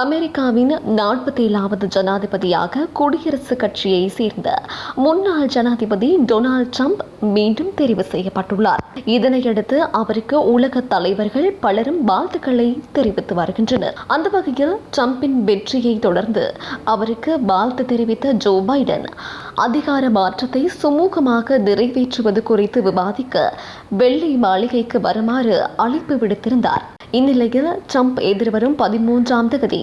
அமெரிக்காவின் நாற்பத்தி ஏழாவது ஜனாதிபதியாக குடியரசுக் கட்சியை சேர்ந்த முன்னாள் ஜனாதிபதி டொனால்ட் ட்ரம்ப் மீண்டும் தெரிவு செய்யப்பட்டுள்ளார். இதனையடுத்து அவருக்கு உலக தலைவர்கள் பலரும் வாழ்த்துக்களை தெரிவித்து வருகின்றனர். அந்த வகையில் ட்ரம்பின் வெற்றியை தொடர்ந்து அவருக்கு வாழ்த்து தெரிவித்த ஜோ பைடன் அதிகார மாற்றத்தை சுமூகமாக நிறைவேற்றுவது குறித்து விவாதிக்க வெள்ளை மாளிகைக்கு வருமாறு அழைப்பு விடுத்திருந்தார். இந்நிலையில் ட்ரம்ப் எதிர்வரும் பதிமூன்றாம் தேதி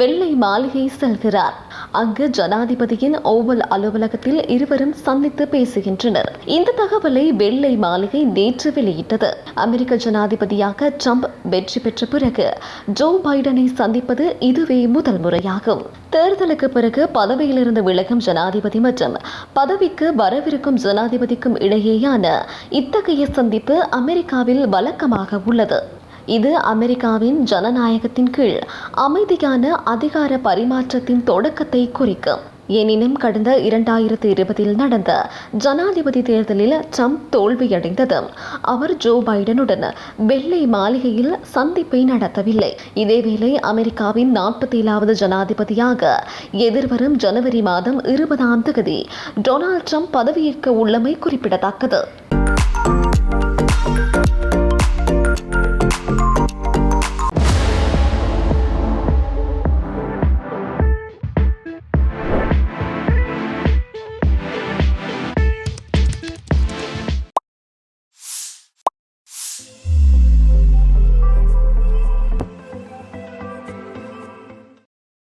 வெள்ளை மாளிகை செல்கிறார். அங்கு ஜனாதிபதியின் ஓவல் அலுவலகத்தில் இருவரும் சந்தித்து பேசுகின்றனர். இந்த தகவலை வெள்ளை மாளிகை நேற்று வெளியிட்டது. அமெரிக்க ஜனாதிபதியாக ட்ரம்ப் வெற்றி பெற்ற பிறகு ஜோ பைடனை சந்திப்பது இதுவே முதல் முறையாகும். தேர்தலுக்கு பிறகு பதவியிலிருந்து விலகும் ஜனாதிபதி மற்றும் பதவிக்கு வரவிருக்கும் ஜனாதிபதிக்கும் இடையேயான இத்தகைய சந்திப்பு அமெரிக்காவில் வழக்கமாக உள்ளது. இது அமெரிக்காவின் ஜனநாயகத்தின் கீழ் அமைதியான அதிகார பரிமாற்றத்தின் தொடக்கத்தை குறிக்கும் எனினும் கடந்த இரண்டாயிரத்தி இருபதில் நடந்த ஜனாதிபதி தேர்தலில் ட்ரம்ப் தோல்வியடைந்ததும் அவர் ஜோ பைடனுடன் வெள்ளை மாளிகையில் சந்திப்பை நடத்தவில்லை. இதேவேளை அமெரிக்காவின் நாற்பத்தி ஏழாவது ஜனாதிபதியாக எதிர்வரும் ஜனவரி மாதம் இருபதாம் தேதி டொனால்ட் ட்ரம்ப் பதவியேற்க உள்ளமை குறிப்பிடத்தக்கது.